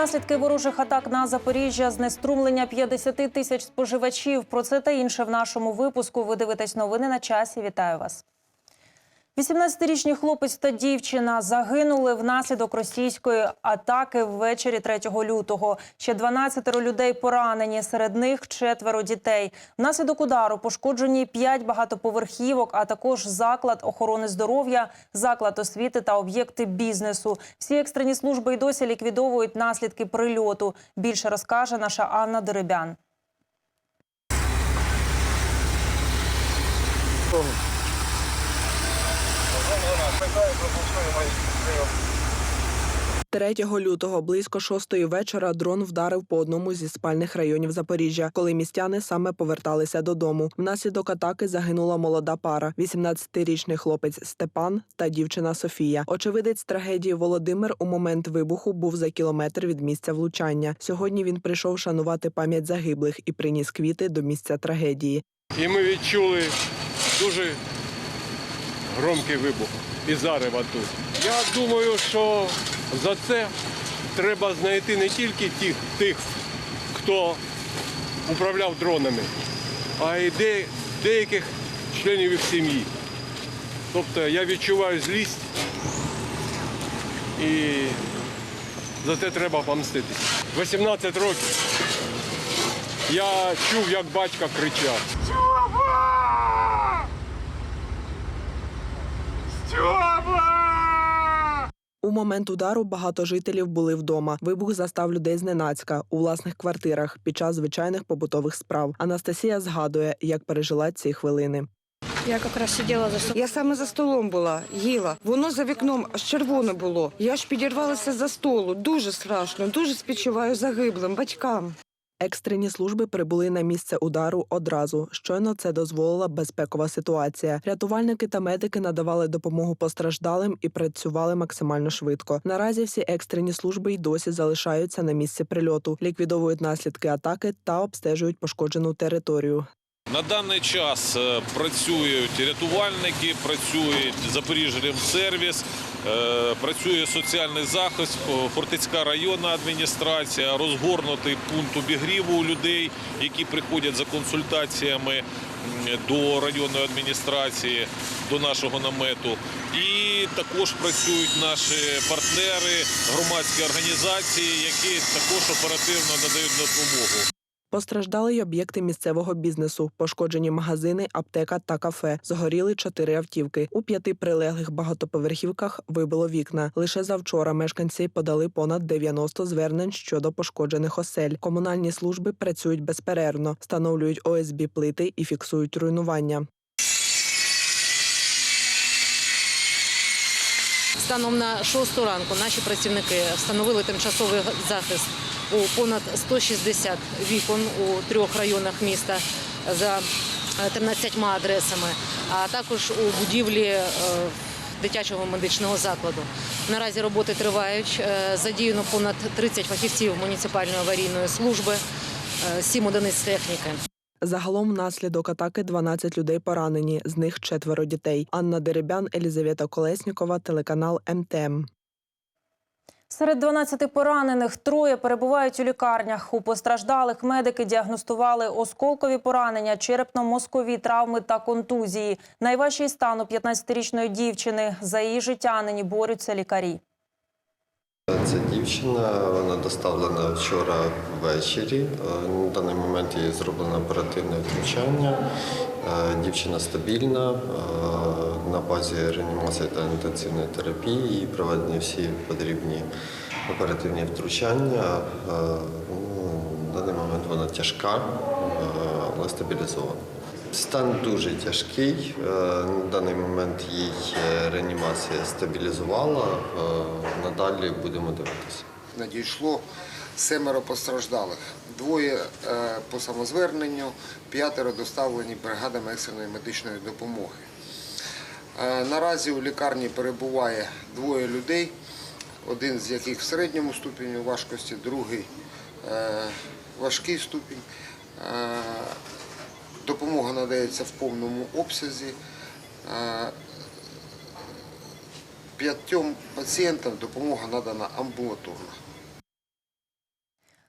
Наслідки ворожих атак на Запоріжжя, знеструмлення 50 тисяч споживачів. Про це та інше в нашому випуску. Ви дивитесь новини на часі. Вітаю вас. 18-річний хлопець та дівчина загинули внаслідок російської атаки ввечері 3 лютого. Ще 12 людей поранені, серед них четверо дітей. Внаслідок удару пошкоджені 5 багатоповерхівок, а також заклад охорони здоров'я, заклад освіти та об'єкти бізнесу. Всі екстрені служби й досі ліквідовують наслідки прильоту. Більше розкаже наша Анна Деребян. – 3 лютого близько шостої вечора дрон вдарив по одному зі спальних районів Запоріжжя, коли містяни саме поверталися додому. Внаслідок атаки загинула молода пара: – 18-річний хлопець Степан та дівчина Софія. Очевидець трагедії Володимир у момент вибуху був за кілометр від місця влучання. Сьогодні він прийшов шанувати пам'ять загиблих і приніс квіти до місця трагедії. І ми відчули дуже громкий вибух і зарева тут. Я думаю, що за це треба знайти не тільки тих, тих хто управляв дронами, а й де, деяких членів їх сім'ї. Тобто я відчуваю злість і за це треба помститися. 18 років я чув, як батько кричав. У момент удару багато жителів були вдома. Вибух застав людей зненацька у власних квартирах під час звичайних побутових справ. Анастасія згадує, як пережила ці хвилини. Я якраз сиділа за столом. Я саме за столом була, їла. Воно за вікном аж червоне було. Я ж підірвалася за столу. Дуже страшно, дуже співчуваю загиблим батькам. Екстрені служби прибули на місце удару одразу. Щойно це дозволила безпекова ситуація. Рятувальники та медики надавали допомогу постраждалим і працювали максимально швидко. Наразі всі екстрені служби й досі залишаються на місці прильоту, ліквідовують наслідки атаки та обстежують пошкоджену територію. На даний час е, працюють рятувальники, працюють Запоріжремсервіс, е, працює соціальний захист, Фо- Фортецька районна адміністрація, розгорнутий пункт обігріву у людей, які приходять за консультаціями до районної адміністрації, до нашого намету. І також працюють наші партнери, громадські організації, які також оперативно надають допомогу. Постраждали й об'єкти місцевого бізнесу, пошкоджені магазини, аптека та кафе. Згоріли чотири автівки. У п'яти прилеглих багатоповерхівках вибило вікна. Лише завчора мешканці подали понад 90 звернень щодо пошкоджених осель. Комунальні служби працюють безперервно, встановлюють ОСБ плити і фіксують руйнування. Станом на 6 ранку наші працівники встановили тимчасовий захист у понад 160 вікон у трьох районах міста за е, 13 адресами, а також у будівлі е, дитячого медичного закладу. Наразі роботи тривають. Е, Задіяно понад 30 фахівців муніципальної аварійної служби, 7 одиниць техніки. Загалом внаслідок атаки 12 людей поранені, з них четверо дітей. Анна Деребян, Елізавета Колеснікова, телеканал МТМ. Серед 12 поранених троє перебувають у лікарнях. У постраждалих медики діагностували осколкові поранення, черепно-мозкові травми та контузії. Найважчий стан у 15-річної дівчини. За її життя нині борються лікарі. Ця дівчина вона доставлена вчора ввечері. Е, На даний момент їй зроблено оперативне втручання. Е, Дівчина стабільна е, на базі реанімації та інтенсивної терапії і проведені всі потрібні оперативні втручання. Е, ну, На даний момент вона тяжка, е, але стабілізована. Стан дуже тяжкий. Е, На даний момент їй е, реанімація стабілізувала. Е, Надалі будемо дивитися. надійшло семеро постраждалих. Двоє по самозверненню, п'ятеро доставлені бригадами екстреної медичної допомоги. Наразі у лікарні перебуває двоє людей, один з яких в середньому ступені важкості, другий важкий ступінь. Допомога надається в повному обсязі. П'ятьом пацієнтам допомога надана амбулаторно.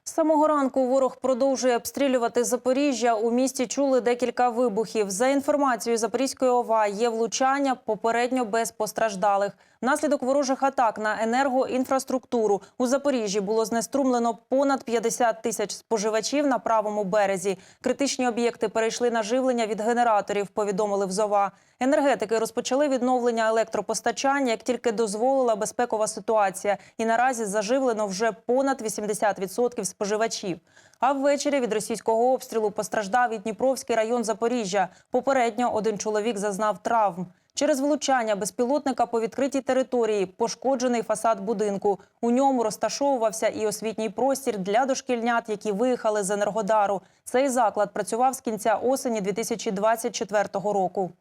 З самого ранку ворог продовжує обстрілювати Запоріжжя. У місті чули декілька вибухів. За інформацією Запорізької ОВА, є влучання попередньо без постраждалих. Внаслідок ворожих атак на енергоінфраструктуру у Запоріжжі було знеструмлено понад 50 тисяч споживачів на правому березі. Критичні об'єкти перейшли на живлення від генераторів. Повідомили в ЗОВА. Енергетики розпочали відновлення електропостачання, як тільки дозволила безпекова ситуація. І наразі заживлено вже понад 80% споживачів. А ввечері від російського обстрілу постраждав і Дніпровський район Запоріжжя. Попередньо один чоловік зазнав травм. Через влучання безпілотника по відкритій території пошкоджений фасад будинку. У ньому розташовувався і освітній простір для дошкільнят, які виїхали з Енергодару. Цей заклад працював з кінця осені 2024 року.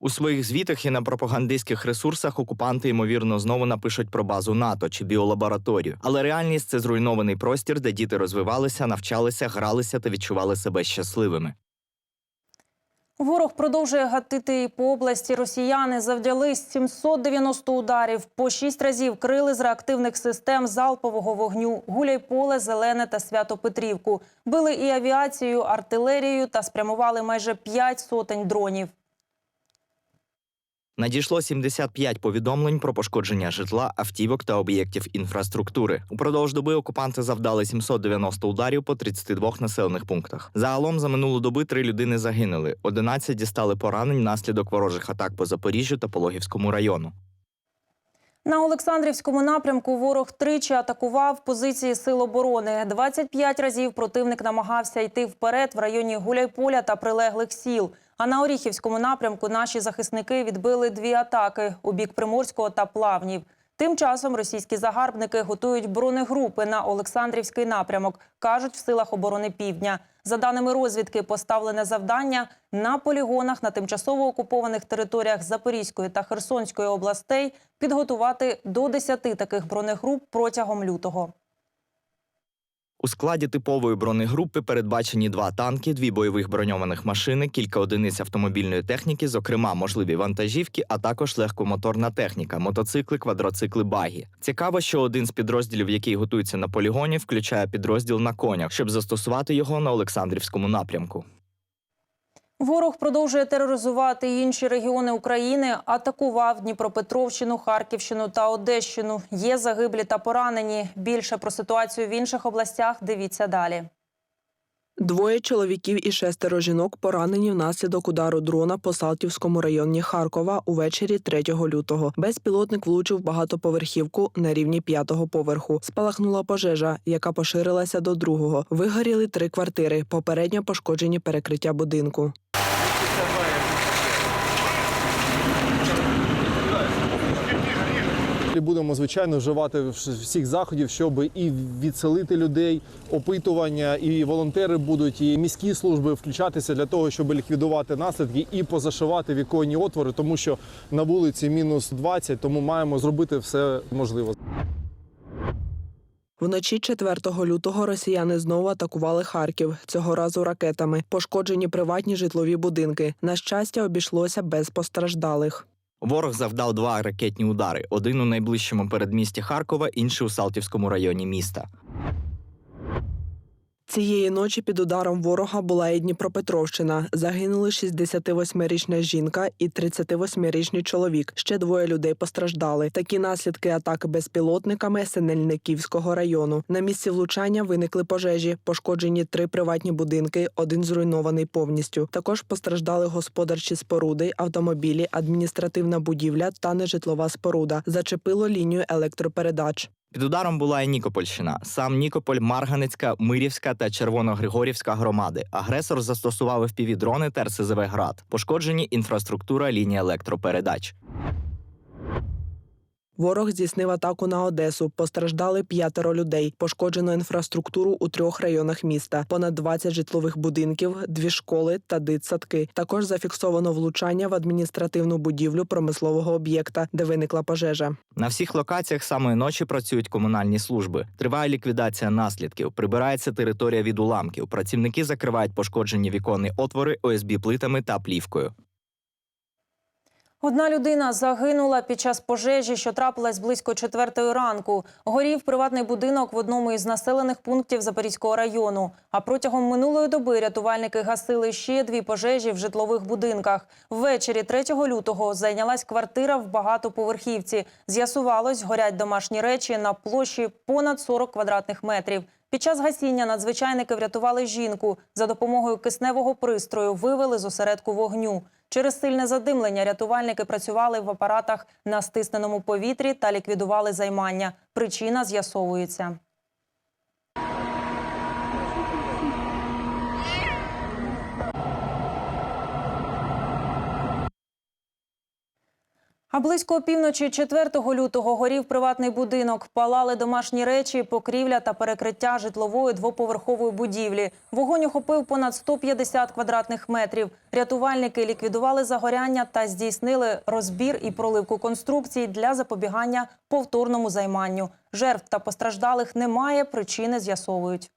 У своїх звітах і на пропагандистських ресурсах окупанти ймовірно знову напишуть про базу НАТО чи біолабораторію. Але реальність це зруйнований простір, де діти розвивалися, навчалися, гралися та відчували себе щасливими. Ворог продовжує гатити по області. Росіяни завдяли 790 ударів. По шість разів крили з реактивних систем залпового вогню Гуляйполе, Зелене та Свято-Петрівку. Били і авіацією, артилерією та спрямували майже п'ять сотень дронів. Надійшло 75 повідомлень про пошкодження житла, автівок та об'єктів інфраструктури. Упродовж доби окупанти завдали 790 ударів по 32 населених пунктах. Загалом за минулу доби три людини загинули. 11 дістали поранень внаслідок ворожих атак по Запоріжжю та Пологівському району. На Олександрівському напрямку ворог тричі атакував позиції сил оборони. 25 разів противник намагався йти вперед в районі Гуляйполя та прилеглих сіл. А на Оріхівському напрямку наші захисники відбили дві атаки у бік Приморського та Плавнів. Тим часом російські загарбники готують бронегрупи на Олександрівський напрямок, кажуть в силах оборони Півдня. За даними розвідки, поставлене завдання на полігонах на тимчасово окупованих територіях Запорізької та Херсонської областей підготувати до 10 таких бронегруп протягом лютого. У складі типової бронегрупи передбачені два танки, дві бойових броньованих машини, кілька одиниць автомобільної техніки, зокрема можливі вантажівки, а також легкомоторна техніка, мотоцикли, квадроцикли, багі. Цікаво, що один з підрозділів, який готується на полігоні, включає підрозділ на конях, щоб застосувати його на Олександрівському напрямку. Ворог продовжує тероризувати інші регіони України. Атакував Дніпропетровщину, Харківщину та Одещину. Є загиблі та поранені. Більше про ситуацію в інших областях дивіться далі. Двоє чоловіків і шестеро жінок поранені внаслідок удару дрона по Салтівському районі Харкова увечері 3 лютого. Безпілотник влучив багатоповерхівку на рівні п'ятого поверху. Спалахнула пожежа, яка поширилася до другого. Вигоріли три квартири. Попередньо пошкоджені перекриття будинку. І будемо звичайно вживати всіх заходів, щоб і відселити людей, опитування, і волонтери будуть, і міські служби включатися для того, щоб ліквідувати наслідки і позашивати віконні отвори, тому що на вулиці мінус 20, тому маємо зробити все можливе. Вночі 4 лютого росіяни знову атакували Харків, цього разу ракетами. Пошкоджені приватні житлові будинки. На щастя, обійшлося без постраждалих. Ворог завдав два ракетні удари: один у найближчому передмісті Харкова, інший у Салтівському районі міста. Цієї ночі під ударом ворога була і Дніпропетровщина. Загинули 68-річна жінка і 38-річний чоловік. Ще двоє людей постраждали. Такі наслідки атаки безпілотниками Синельниківського району. На місці влучання виникли пожежі, пошкоджені три приватні будинки, один зруйнований повністю. Також постраждали господарчі споруди, автомобілі, адміністративна будівля та нежитлова споруда. Зачепило лінію електропередач. Під ударом була і Нікопольщина. Сам Нікополь, Марганецька, Мирівська та Червоногригорівська громади. Агресор застосував FPV-дрони та РСЗВ «Град». Пошкоджені інфраструктура лінії електропередач. Ворог здійснив атаку на Одесу. Постраждали п'ятеро людей. Пошкоджено інфраструктуру у трьох районах міста. Понад 20 житлових будинків, дві школи та дитсадки. Також зафіксовано влучання в адміністративну будівлю промислового об'єкта, де виникла пожежа. На всіх локаціях самої ночі працюють комунальні служби. Триває ліквідація наслідків, прибирається територія від уламків. Працівники закривають пошкоджені віконні отвори ОСБ плитами та плівкою. Одна людина загинула під час пожежі, що трапилась близько четвертої ранку. Горів приватний будинок в одному із населених пунктів Запорізького району. А протягом минулої доби рятувальники гасили ще дві пожежі в житлових будинках. Ввечері 3 лютого зайнялась квартира в багатоповерхівці. З'ясувалось, горять домашні речі на площі понад 40 квадратних метрів. Під час гасіння надзвичайники врятували жінку. За допомогою кисневого пристрою вивели з осередку вогню. Через сильне задимлення рятувальники працювали в апаратах на стисненому повітрі та ліквідували займання. Причина з'ясовується. А близько опівночі 4 лютого горів приватний будинок. Палали домашні речі, покрівля та перекриття житлової двоповерхової будівлі. Вогонь охопив понад 150 квадратних метрів. Рятувальники ліквідували загоряння та здійснили розбір і проливку конструкцій для запобігання повторному займанню. Жертв та постраждалих немає, причини з'ясовують.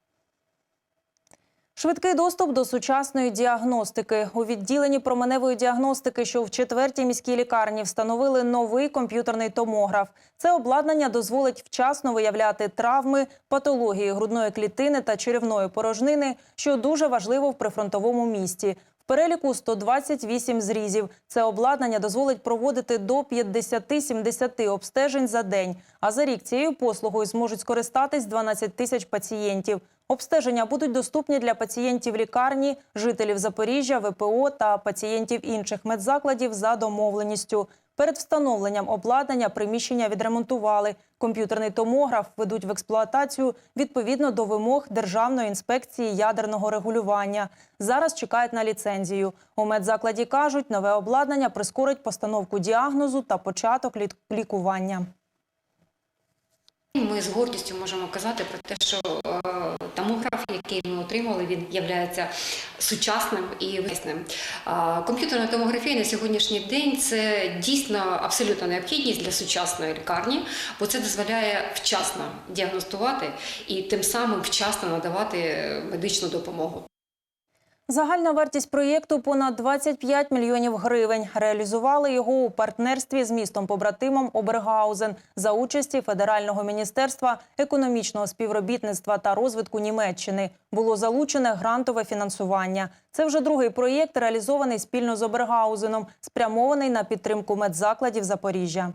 Швидкий доступ до сучасної діагностики. У відділенні променевої діагностики, що в четвертій міській лікарні, встановили новий комп'ютерний томограф. Це обладнання дозволить вчасно виявляти травми, патології грудної клітини та черевної порожнини, що дуже важливо в прифронтовому місті. В переліку 128 зрізів. Це обладнання дозволить проводити до 50-70 обстежень за день. А за рік цією послугою зможуть скористатись 12 тисяч пацієнтів. Обстеження будуть доступні для пацієнтів лікарні, жителів Запоріжжя, ВПО та пацієнтів інших медзакладів за домовленістю. Перед встановленням обладнання приміщення відремонтували. Комп'ютерний томограф ведуть в експлуатацію відповідно до вимог Державної інспекції ядерного регулювання. Зараз чекають на ліцензію. У медзакладі кажуть, нове обладнання прискорить постановку діагнозу та початок лік- лікування. Ми з гордістю можемо казати про те, що е, томограф, який ми отримали, він є сучасним і висним. Комп'ютерна томографія на сьогоднішній день це дійсно абсолютна необхідність для сучасної лікарні, бо це дозволяє вчасно діагностувати і тим самим вчасно надавати е, медичну допомогу. Загальна вартість проєкту понад 25 мільйонів гривень. Реалізували його у партнерстві з містом побратимом Обергаузен за участі Федерального міністерства економічного співробітництва та розвитку Німеччини. Було залучене грантове фінансування. Це вже другий проєкт, реалізований спільно з Обергаузеном, спрямований на підтримку медзакладів Запоріжжя.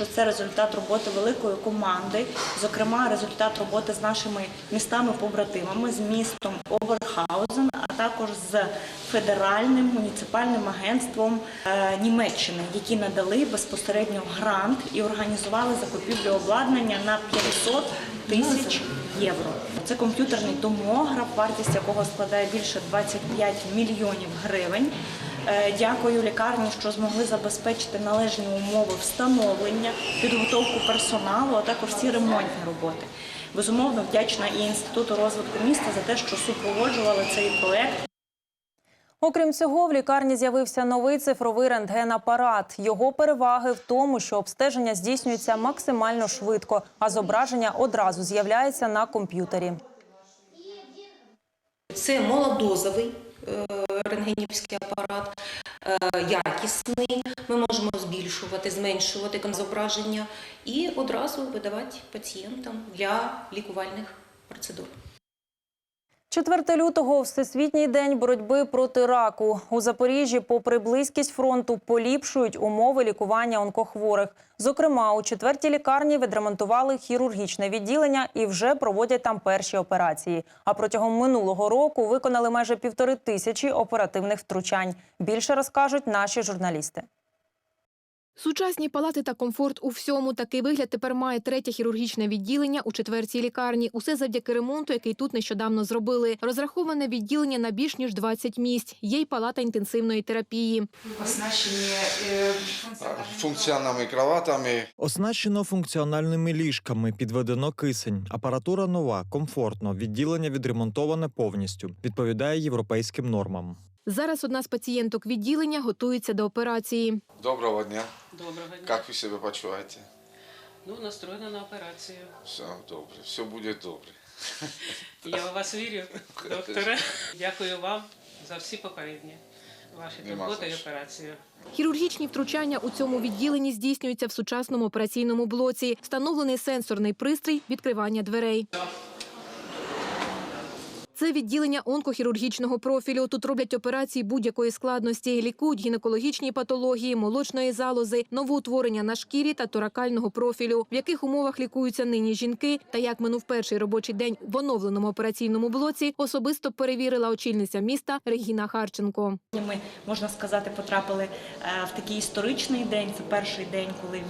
Це результат роботи великої команди, зокрема результат роботи з нашими містами-побратимами, з містом Оберхаузен, а також з федеральним муніципальним агентством е, Німеччини, які надали безпосередньо грант і організували закупівлю обладнання на 500 тисяч євро. Це комп'ютерний томограф, вартість якого складає більше 25 мільйонів гривень. Е, Дякую лікарні, що змогли забезпечити належні умови встановлення, підготовку персоналу, а також всі ремонтні роботи. Безумовно, вдячна і інституту розвитку міста за те, що супроводжували цей проект. Окрім цього, в лікарні з'явився новий цифровий рентген-апарат. Його переваги в тому, що обстеження здійснюється максимально швидко, а зображення одразу з'являється на комп'ютері. Це малодозовий рентгенівський апарат, е, якісний. Ми можемо збільшувати, зменшувати зображення і одразу видавати пацієнтам для лікувальних процедур. 4 лютого – Всесвітній день боротьби проти раку. У Запоріжжі, попри близькість фронту, поліпшують умови лікування онкохворих. Зокрема, у четвертій лікарні відремонтували хірургічне відділення і вже проводять там перші операції. А протягом минулого року виконали майже півтори тисячі оперативних втручань. Більше розкажуть наші журналісти. Сучасні палати та комфорт у всьому. Такий вигляд тепер має третє хірургічне відділення у четвертій лікарні. Усе завдяки ремонту, який тут нещодавно зробили. Розраховане відділення на більш ніж 20 місць. Є й палата інтенсивної терапії. Оснащені функціональними кроватами. Оснащено функціональними ліжками, підведено кисень. Апаратура нова, комфортно. Відділення відремонтоване повністю. Відповідає європейським нормам. Зараз одна з пацієнток відділення готується до операції. Доброго дня. Доброго дня. Як ви себе почуваєте? Ну, настроєна на операцію. Все добре, все буде добре. Я у вас вірю, докторе. Дякую вам за всі попередні ваші турботи і операцію. Хірургічні втручання у цьому відділенні здійснюються в сучасному операційному блоці. Встановлений сенсорний пристрій відкривання дверей. Це відділення онкохірургічного профілю. Тут роблять операції будь-якої складності, лікують гінекологічні патології, молочної залози, новоутворення на шкірі та торакального профілю. В яких умовах лікуються нині жінки та як минув перший робочий день в оновленому операційному блоці, особисто перевірила очільниця міста Регіна Харченко. Ми, можна сказати, потрапили е, в такий історичний день. Це перший день, коли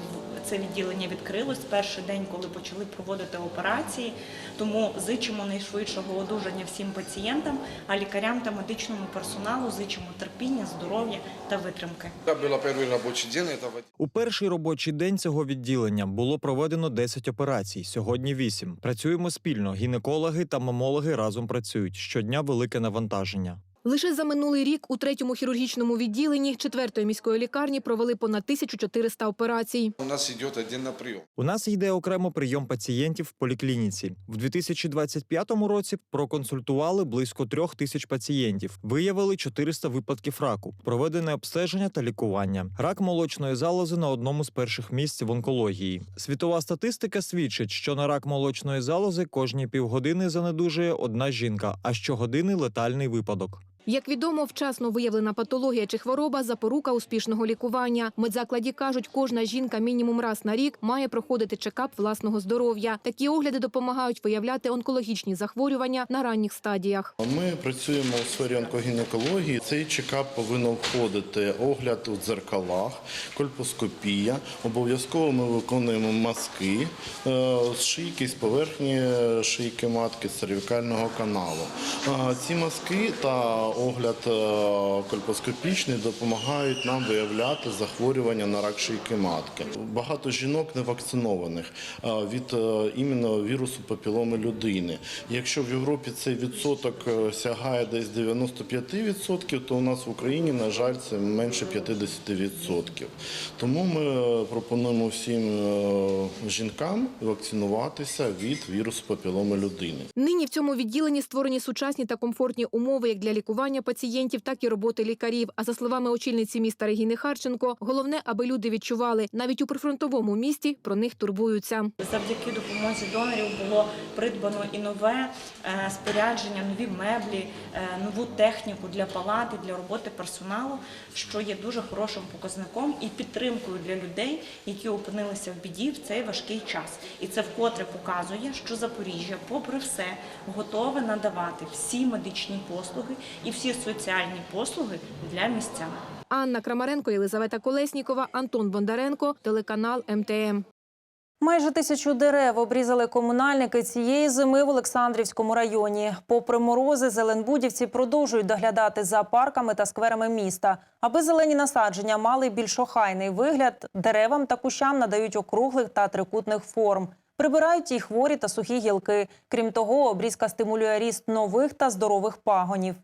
це відділення відкрилось, перший день, коли почали проводити операції. Тому зичимо найшвидшого одужання всім пацієнтам, а лікарям та медичному персоналу зичимо терпіння, здоров'я та витримки. Это был первый рабочий день этого У перший робочий день цього відділення було проведено 10 операцій. Сьогодні 8. Працюємо спільно. Гінекологи та мамологи разом працюють. Щодня велике навантаження. Лише за минулий рік у третьому хірургічному відділенні четвертої міської лікарні провели понад 1400 операцій. У нас идет один на прием. У нас йде окремо прийом пацієнтів в поліклініці. В 2025 році проконсультували близько трьох тисяч пацієнтів. Виявили 400 випадків раку, проведене обстеження та лікування. Рак молочної залози на одному з перших місць в онкології. Світова статистика свідчить, що на рак молочної залози кожні півгодини занедужує одна жінка, а щогодини летальний випадок. Як відомо, вчасно виявлена патологія чи хвороба – запорука успішного лікування. Медзакладі кажуть, кожна жінка мінімум раз на рік має проходити чекап власного здоров'я. Такі огляди допомагають виявляти онкологічні захворювання на ранніх стадіях. Ми працюємо у сфері онкогінекології. Цей чекап повинен входити огляд у дзеркалах, кольпоскопія. Обов'язково ми виконуємо мазки е, з шийки, з поверхні шийки матки, з цервікального каналу. Е, Ці мазки та огляд е, кольпоскопічний допомагають нам виявляти захворювання на рак шийки матки. Багато жінок не вакцинованих е, від е, іменно вірусу папіломи людини. Якщо в Європі цей відсоток сягає десь 95%, то у нас в Україні, на жаль, це менше 50%. Тому ми пропонуємо всім жінкам вакцинуватися від вірусу папіломи людини. Нині в цьому відділенні створені сучасні та комфортні умови як для лікування пацієнтів, так і роботи лікарів. А за словами очільниці міста Регіни Харченко, головне, аби люди відчували, навіть у прифронтовому місті про них турбуються. Завдяки допомозі донорів було придбано і нове е, спорядження, нові меблі, е, нову техніку для палати, для роботи персоналу, що є дуже хорошим показником і підтримкою для людей, які опинилися в біді в цей важкий час. І це вкотре показує, що Запоріжжя, попри все, готове надавати всі медичні послуги і всі соціальні послуги для містян. Анна Крамаренко, Єлизавета Колеснікова, Антон Бондаренко, телеканал МТМ. Майже тисячу дерев обрізали комунальники цієї зими в Олександрівському районі. Попри морози, зеленбудівці продовжують доглядати за парками та скверами міста. Аби зелені насадження мали більш охайний вигляд, деревам та кущам надають округлих та трикутних форм. Прибирають і хворі та сухі гілки. Крім того, обрізка стимулює ріст нових та здорових пагонів.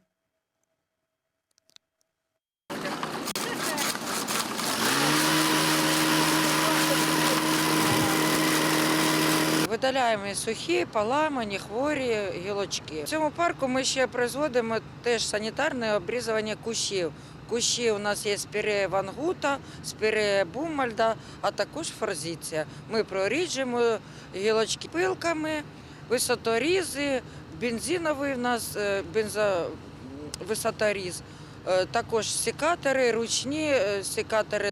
Видаляємо і сухі, поламані, хворі гілочки. В цьому парку ми ще производимо теж санітарне обрізування кущів. Кущі у нас є спіреє вангута, спіреє бумальда, а також форзиція. Ми проріджуємо гілочки пилками, висоторізи, бензиновий у нас е, бензо... висоторіз, е, також секатори, ручні е, секатори.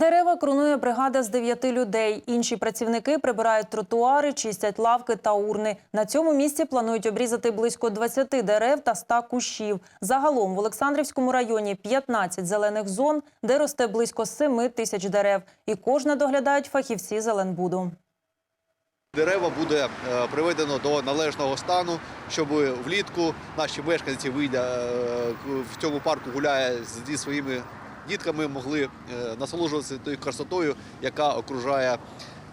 Дерева кронує бригада з дев'яти людей. Інші працівники прибирають тротуари, чистять лавки та урни. На цьому місці планують обрізати близько 20 дерев та 100 кущів. Загалом в Олександрівському районі 15 зелених зон, де росте близько 7 тисяч дерев. І кожне доглядають фахівці Зеленбуду. Дерева буде е, приведено до належного стану, щоб влітку наші мешканці вийдя е, в цьому парку гуляє зі своїми дітками, могли е, насолоджуватися тою красотою, яка окружає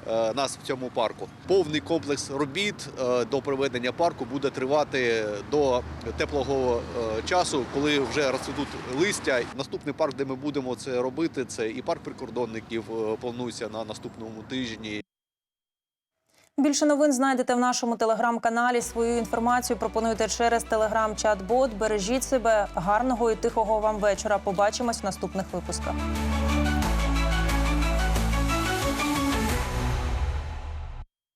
е, нас в цьому парку. Повний комплекс робіт е, до проведення парку буде тривати до теплого часу, коли вже розцвітуть листя. Наступний парк, де ми будемо це робити, це і парк прикордонників. Планується на наступному тижні. Більше новин знайдете в нашому телеграм-каналі. Свою інформацію пропонуйте через телеграм-чат-бот. Бережіть себе, гарного і тихого вам вечора. Побачимось в наступних випусках.